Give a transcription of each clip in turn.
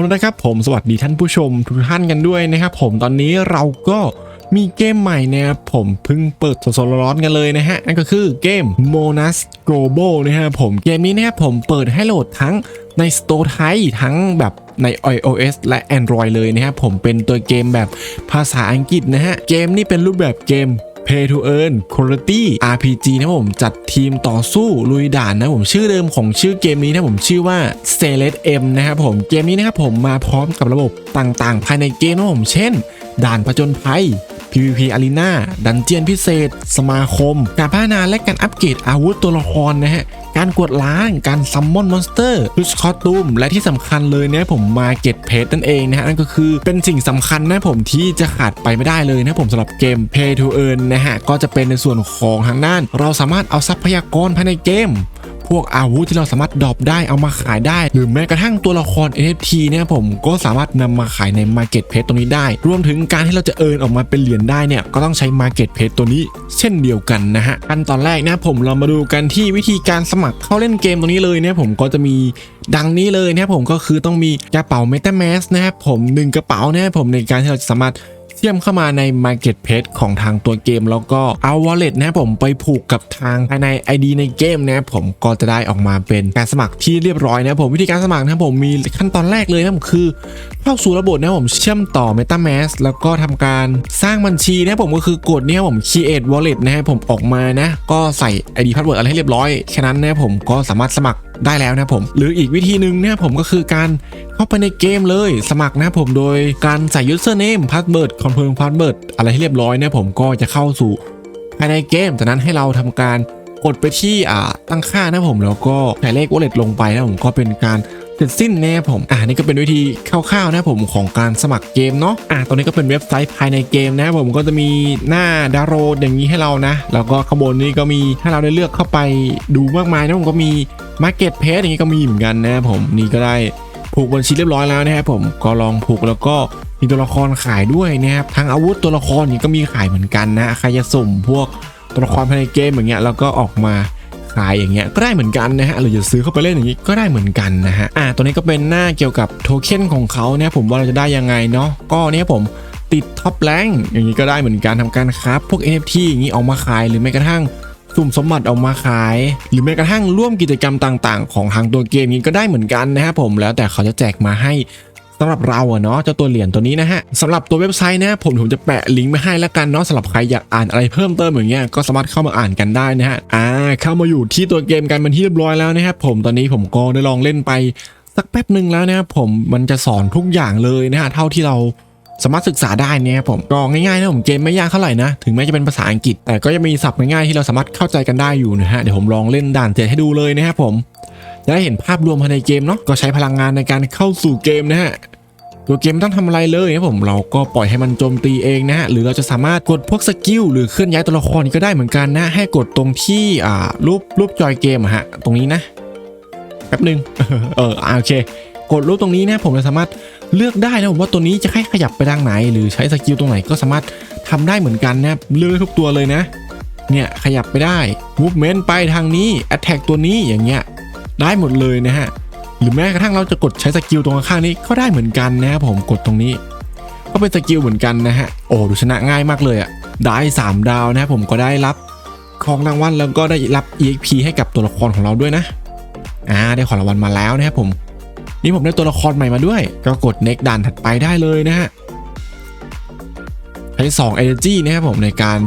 แล้วนะครับผมสวัสดีท่านผู้ชมทุกท่านกันด้วยนะครับผมตอนนี้เราก็มีเกมใหม่นะครับผมเพิ่งเปิดสดๆร้อนๆกันเลยนะฮะ นั่นก็คือเกม Monas Global นะครับผมเกมนี้นะครับผมเปิดให้โหลดทั้งใน Store ไทยทั้งแบบใน iOS และ Android เลยนะครับผมเป็นตัวเกมแบบภาษาอังกฤษนะฮะ เกมนี้เป็นรูปแบบเกม Pay to Earn Quality RPG นะผมจัดทีมต่อสู้ลุยด่านนะผมชื่อเดิมของชื่อเกมนี้นะผมชื่อว่า s e l e t M นะครับผมเกมนี้นะครับผมมาพร้อมกับระบบต่างๆ ภายในเกมนะผมเช่น ด่านผจญภัย PVP Arena ดันเจียนพิเศษ สมาคม การพัฒนาและการอัปเกรดอาวุธตัวละครนะฮะการกดล้าง การซัมมอนมอนสเตอร์ลุชคอตูม และที่สำคัญเลยเนี่ยผมมาเก็ตเพจนั่นเองนะฮะ นั่นก็คือเป็นสิ่งสำคัญนะผมที่จะขาดไปไม่ได้เลยนะผมสำหรับเกม Pay to Earn นะฮะ ก็จะเป็นในส่วนของทางด้าน เราสามารถเอาทรัพยากรภายในเกม พวกอาวุธที่เราสามารถดรอปได้เอามาขายได้ หรือแม้กระทั่งตัวละคร NFT เนี่ยผมก็สามารถนำมาขายใน Marketplace ตรงนี้ได้ รวมถึงการที่เราจะเอินออกมาเป็นเหรียญได้เนี่ยก็ต้องใช้ Marketplace ตัวนี้ เช่นเดียวกันนะฮะขั้นตอนแรกนะผมเรามาดูกันที่วิธีการสมัครเข้าเล่นเกมตรงนี้เลยเนี่ยผมก็จะมีดังนี้เลยนะครับผมก็คือต้องมีกระเป๋า MetaMask นะครับผมหนึ่งกระเป๋านะครับผมในการที่เราจะสามารถ เชื่อมเข้ามาใน Marketplace ของทางตัวเกม แล้วก็เอา Wallet นะผมไปผูกกับทางภายใน ID ในเกมนะผมก็จะได้ออกมาเป็นการสมัครที่เรียบร้อยนะผมวิธีการสมัครนะผมมีขั้นตอนแรกเลยนะผมคือ เข้าสู่ระบบนะผมเชื่อมต่อ MetaMask แล้วก็ทำการสร้างบัญชีนะผมก็คือกดเนี่ยครับผม Create Wallet นะผมออกมานะ ก็ใส่ ID Password อะไรให้เรียบร้อยแค่นั้นนะผมก็สามารถสมัคร ได้แล้วนะผม หรืออีกวิธีหนึ่งนะผมก็คือการเข้าไปในเกมเลย สมัครนะผมโดยการใส่ username password confirm password อะไรให้เรียบร้อยนะผมก็จะเข้าสู่ภายในเกมจากนั้นให้เราทำการกดไปที่อ่าตั้งค่านะผมแล้วก็ใส่เลข wallet ลงไปนะผมก็เป็นการเสร็จสิ้นนะครับผมอ่านี่ก็เป็นวิธีคร่าวๆนะผมของการสมัครเกมเนาะอ่าตรงนี้ก็เป็นเว็บไซต์ภายในเกมนะครับผมก็จะมีหน้าดาวน์โหลดอย่างนี้ให้เรานะ แล้วก็ข้างบนนี้ก็มีให้เราได้เลือกเข้าไปดูมากมายนะผมก็มี Market p a c e อย่างนี้ก็มีเหมือนกันนะครับผมนี่ก็ได้ผูกบัญชีเรียบร้อยแล้วนะครับผมก็ลองผูกแล้วก็มีตัวละครขายด้วยนะครับทั้งอาวุธตัวละครนี่ก็มีขายเหมือนกันนะใครจะสุ่มพวกตัวละครภายในเกมอย่างเงี้ยแล้วก็ออกมาขายอย่างเงี้ยก็ได้เหมือนกันนะฮะหรือจะซื้อเข้าไปเล่นอย่างงี้ก็ได้เหมือนกันนะฮะอ่าตัวนี้ก็เป็นหน้าเกี่ยวกับโทเค็นของเขาเนี่ยผมว่าเราจะได้ยังไงเนาะก็เนี่ยผมติดท็อปแรงอย่างนี้ก็ได้เหมือนกันทำการครับพวก NFT อย่างนี้ออกมาขายหรือแม้กระทั่ง สุ่มสมบัติออกมาขาย หรือแม้กระทั่งร่วมกิจกรรมต่างๆ ของทางตัวเกมนี้ก็ได้เหมือนกันนะครับผมแล้วแต่เขาจะแจกมาให้สำหรับเราอะเนาะเจ้าตัวเหรียญตัวนี้นะฮะสำหรับตัวเว็บไซต์นะผมผมจะแปะลิงก์ไว้ให้แล้วกันเนาะสำหรับใครอยากอ่านอะไรเพิ่มเติมอย่างเงี้ยก็สามารถเข้ามาอ่านกันได้นะฮะอ่าเข้ามาอยู่ที่ตัวเกมกันเป็นที่เรียบร้อยแล้วนะครับผมตอนนี้ผมก็ได้ลองเล่นไปสักแป๊บหนึ่งแล้วนะครับผมมันจะสอนทุกอย่างเลยนะฮะเท่าที่เรา สามารถศึกษาได้นี่ครับผมก็ง่ายๆนะผมเกมไม่ยากเท่าไหร่นะถึงแม้จะเป็นภาษาอังกฤษ แต่ก็ยังมีศัพท์ง่ายๆที่เราสามารถเข้าใจกันได้อยู่นะฮะเดี๋ยวผมลองเล่นด่านเจ็ดให้ดูเลยนะครับผมจะได้เห็นภาพรวมภายในเกมเนาะก็ใช้พลังงานในการเข้าสู่เกมนะฮะตัวเกมไม่ต้องทำอะไรเลยนะผมเราก็ปล่อยให้มันโจมตีเองนะฮะหรือเราจะสามารถกดพวกสกิลหรือเคลื่อนย้ายตัวละครก็ได้เหมือนกันนะให้กดตรงที่อ่ารูปรูปจอยเกมอะฮะตรงนี้นะแป๊บหนึ่งเออโอเค กดรูปตรงนี้นะผมจะสามารถเลือกได้นะผมว่าตัวนี้จะให้ขยับไปทางไหน หรือใช้สกิลตรงไหนก็สามารถทำได้เหมือนกันนะเลือกได้ทุกตัวเลยนะ เนี่ยขยับไปได้ movement ไปทางนี้ attack ตัวนี้อย่างเงี้ยได้หมดเลยนะฮะหรือแม้กระทั่งเราจะกดใช้สกิลตรงข้างนี้ก็ได้เหมือนกันนะครับผมกดตรงนี้ ก็เป็นสกิลเหมือนกันนะฮะโอ้ดูชนะง่ายมากเลยอะ่ะได้ 3 ดาวนะครับผมก็ได้รับของรางวัลแล้วก็ได้รับ exp ให้กับตัวละครของเราด้วยนะอ่าได้ของรางวัลมาแล้วนะครับผม นี่ผมได้ตัวละครใหม่มาด้วย ก็กด next ด่านถัดไปได้เลยนะฮะใช้2 energy นะครับผมในการ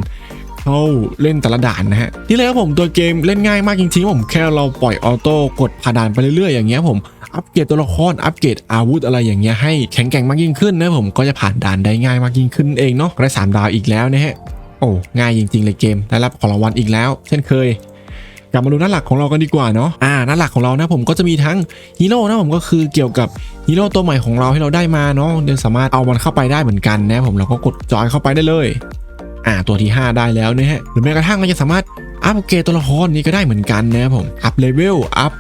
เข้าเล่นแต่ละด่านนะฮะนี่เลยครับผมตัวเกมเล่นง่ายมากจริงๆผมแค่เราปล่อยออโต้กดผ่านด่านไปเรื่อยๆอย่างเงี้ยผมอัปเกรดตัวละครอัปเกรดอาวุธอะไรอย่างเงี้ยให้แข็งแกร่งมากยิ่งขึ้นนะผมก็จะผ่านด่านได้ง่ายมากยิ่งขึ้นเองเนาะได้สามดาวอีกแล้วนะฮะโอ้ง่ายจริงๆเลยเกมได้รับของรางวัลอีกแล้ว เช่นเคย กลับมาดูหน้าหลักของเรากันดีกว่าเนาะอ่าหน้าหลักของเรานะผมก็จะมีทั้งฮีโร่นะผมก็คือเกี่ยวกับฮีโร่ตัวใหม่ของเราที่เราได้มาเนาะเดี๋ยวสามารถเอามันเข้าไปได้เหมือนกันนะผมเราก็กดจอยเข้าไปได้เลย อ่าตัวที่ 5 ได้แล้วนะฮะหรือแม้กระทั่งเราจะสามารถอัปเกรดตัวละครนี้ก็ได้เหมือนกันนะผมอัพเลเวลอัพ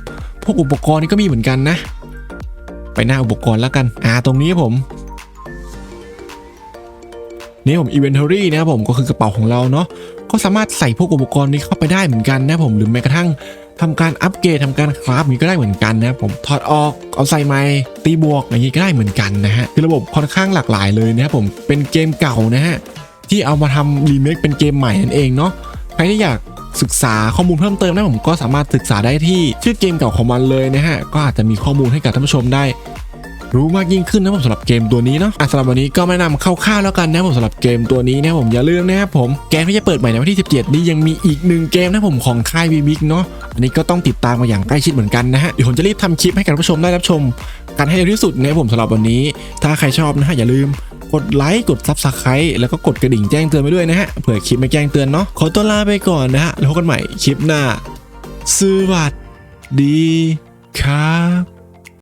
พวกอุปกรณ์นี่ก็มีเหมือนกันนะ ไปหน้าอุปกรณ์แล้วกันอ่าตรงนี้ผม นี่ผม inventory นะครับผมก็คือกระเป๋าของเราเนาะก็สามารถใส่พวกอุปกรณ์นี้เข้าไปได้เหมือนกันนะผมหรือแม้กระทั่งทำการอัปเกรดทำการคราฟนี้ก็ได้เหมือนกันนะผมถอดออกเอาใส่ใหม่ตีบวกอย่างนี้ก็ได้เหมือนกันนะฮะคือระบบค่อนข้างหลากหลายเลยนะครับผมเป็นเกมเก่านะฮะที่เอามาทำรีเมคเป็นเกมใหม่นั่นเองเนาะใครที่อยากศึกษาข้อมูลเพิ่มเติมนะผมก็สามารถศึกษาได้ที่ชื่อเกมเก่าของมันเลยนะฮะก็อาจจะมีข้อมูลให้กับท่านผู้ชมได้ รู้มากยิ่งขึ้นนะผมสำหรับเกมตัวนี้เนาะะสำหรับวันนี้ก็แนะนำคร่าวๆแล้วกันนะผมสำหรับเกมตัวนี้นะผมอย่าลืมนะครับผมเกมที่จะเปิดใหม่ในวันที่ 17 นี้ยังมีอีกหนึ่งเกมนะผมของค่ายวีบิกเนาะอันนี้ก็ต้องติดตามมาอย่างใกล้ชิดเหมือนกันนะฮะเดี๋ยวผมจะรีบทำคลิปให้กับผู้ชมได้รับชม กันให้เร็วที่สุดนะผมสำหรับวันนี้ ถ้าใครชอบนะฮะอย่าลืมกดไลค์กดซับสไครต์แล้วก็กดกระดิ่งแจ้งเตือนไปด้วยนะฮะเผื่อคลิปไม่แจ้งเตือนเนาะขอตัวลาไปก่อนนะฮะแล้วพบกันใหม่คลิปหน้าสวัสดีครับ